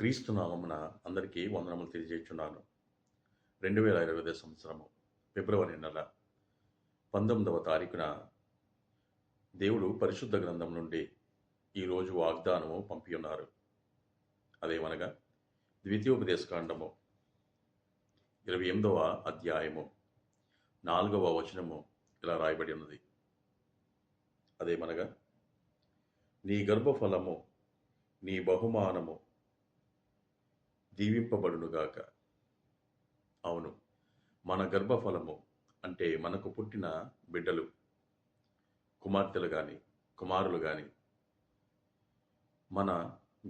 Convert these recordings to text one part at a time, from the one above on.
క్రీస్తు నామమున అందరికీ వందనములు తెలియజేస్తున్నాను రెండు వేల ఇరవై ఐదో సంవత్సరము ఫిబ్రవరి నెల పంతొమ్మిదవ తారీఖున దేవుడు పరిశుద్ధ గ్రంథం నుండి ఈరోజు వాగ్దానము పంపి ఉన్నారు. అదేమనగా ద్వితీయోపదేశకాండము ఇరవై ఎనిమిదవ అధ్యాయము నాలుగవ వచనము ఇలా రాయబడి ఉన్నది. అదేమనగా నీ గర్భఫలము నీ బహుమానము దీవింపబడునుగాక. అవును మన గర్భఫలము అంటే మనకు పుట్టిన బిడ్డలు కుమార్తెలు కానీ కుమారులు కానీ మన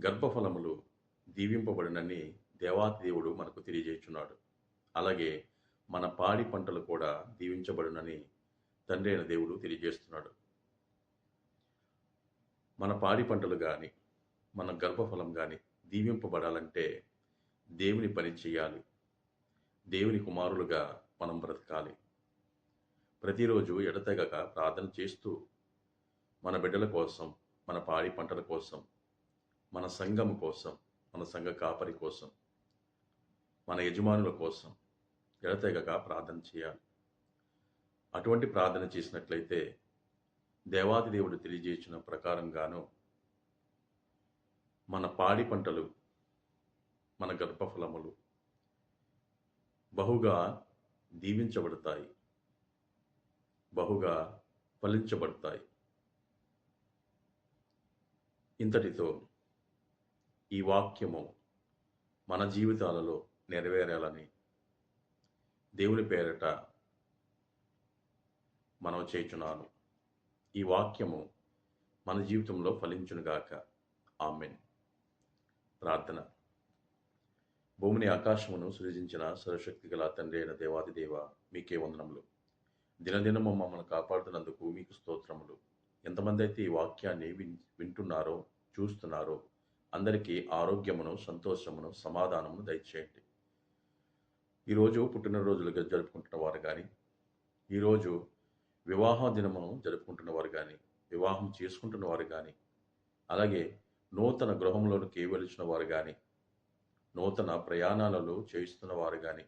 గర్భఫలములు దీవింపబడినని దేవాతి దేవుడు మనకు తెలియజేస్తున్నాడు అలాగే మన పాడి పంటలు కూడా దీవించబడునని తండ్రి అయిన దేవుడు తెలియజేస్తున్నాడు. మన పాడి పంటలు కానీ మన గర్భఫలం కానీ దీవింపబడాలంటే దేవుని పని చేయాలి. దేవుని కుమారులుగా మనం బ్రతకాలి. ప్రతిరోజు ఎడతెగక ప్రార్థన చేస్తూ మన బిడ్డల కోసం మన పాడి పంటల కోసం మన సంఘం కోసం మన సంఘ కాపరి కోసం మన యజమానుల కోసం ఎడతెగక ప్రార్థన చేయాలి. అటువంటి ప్రార్థన చేసినట్లయితే దేవాది దేవుడు తెలియజేసిన ప్రకారంగాను మన పాడి పంటలు మన గర్భఫలములు బహుగా దీవించబడతాయి బహుగా ఫలించబడతాయి. ఇంతటితో ఈ వాక్యము మన జీవితాలలో నెరవేరాలని దేవుని పేరట మనం చేచున్నాను ఈ వాక్యము మన జీవితంలో ఫలించునుగాక. ఆమెన్. ప్రార్థన. భూమిని ఆకాశమును సృజించిన సర్వశక్తి గల తండ్రి అయిన దేవాదిదేవ మీకే వందనములు. దినదినము మమ్మల్ని కాపాడుతున్నందుకు మీకు స్తోత్రములు. ఎంతమంది అయితే ఈ వాక్యాన్ని విన్ వింటున్నారో చూస్తున్నారో అందరికీ ఆరోగ్యమును సంతోషమును సమాధానమును దయచేయండి. ఈరోజు పుట్టినరోజులుగా జరుపుకుంటున్న వారు కానీ ఈరోజు వివాహ దినమును జరుపుకుంటున్న వారు కానీ వివాహం చేసుకుంటున్న వారు కానీ అలాగే నూతన గృహంలోనికి వెలిచిన వారు కానీ నూతన ప్రయాణాలలో చేయిస్తున్న వారు కానీ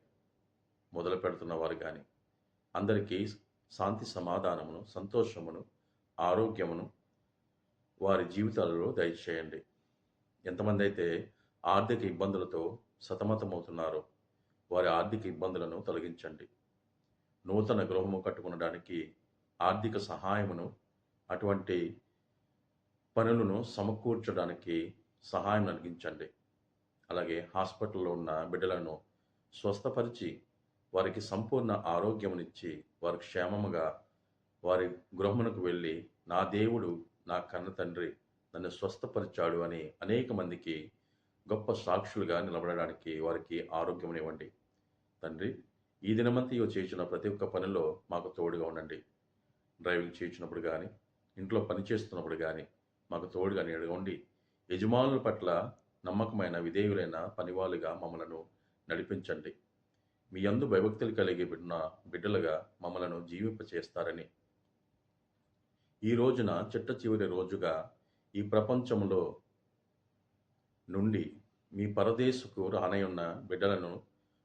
మొదలు పెడుతున్న వారు కానీ అందరికీ శాంతి సమాధానమును సంతోషమును ఆరోగ్యమును వారి జీవితాలలో దయచేయండి. ఎంతమంది అయితే ఆర్థిక ఇబ్బందులతో సతమతమవుతున్నారో వారి ఆర్థిక ఇబ్బందులను తొలగించండి. నూతన గృహము కట్టుకునడానికి ఆర్థిక సహాయమును అటువంటి పనులను సమకూర్చడానికి సహాయం అందించండి అలాగే హాస్పిటల్లో ఉన్న బిడ్డలను స్వస్థపరిచి వారికి సంపూర్ణ ఆరోగ్యమునిచ్చి వారి క్షేమముగా వారి గృహమునకు వెళ్ళి నా దేవుడు నా కన్న తండ్రి నన్ను స్వస్థపరిచాడు అని అనేక మందికి గొప్ప సాక్షులుగా నిలబడడానికి వారికి ఆరోగ్యమునివ్వండి. తండ్రి ఈ దినమంతా చేసిన ప్రతి ఒక్క పనిలో మాకు తోడుగా ఉండండి. డ్రైవింగ్ చేయించినప్పుడు కానీ ఇంట్లో పని చేస్తున్నప్పుడు కానీ మాకు తోడుగా ఉండి యజమానుల పట్ల నమ్మకమైన విధేయులైన పనివాళ్ళుగా మమ్మలను నడిపించండి. మీ అందు భయభక్తులు కలిగి బిడ్డ బిడ్డలుగా మమ్మలను జీవింపచేస్తారని. ఈ రోజున చిట్ట చివరి రోజుగా ఈ ప్రపంచంలో నుండి మీ పరదేశకు రానయున్న బిడ్డలను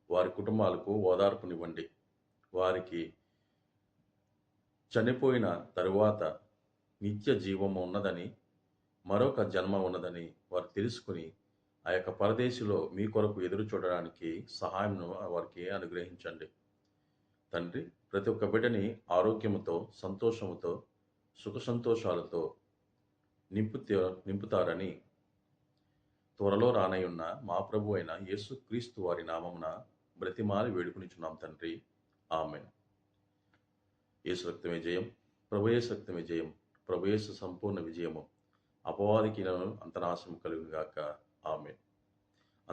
వారి కుటుంబాలకు ఓదార్పునివ్వండి. వారికి చనిపోయిన తరువాత నిత్య జీవము ఉన్నదని మరొక జన్మ ఉన్నదని వారు తెలుసుకుని ఆ యొక్క పరదేశిలో మీ కొరకు ఎదురు చూడడానికి సహాయంను వారికి అనుగ్రహించండి. తండ్రి ప్రతి ఒక్క బిడ్డని ఆరోగ్యముతో సంతోషముతో సుఖ సంతోషాలతో నింపు నింపుతారని త్వరలో రానయ్యున్న మా ప్రభు అయిన యేసు క్రీస్తు వారి నామమున బ్రతిమాలి వేడుకునిచున్నాం తండ్రి. ఆమెన్. యేసు రక్తమే జయం ప్రభుయేసు రక్తమే జయం ప్రభుయేసు సంపూర్ణ విజయము అపవాదికి అంతనాశం కలుగుగాక. ఆమెన్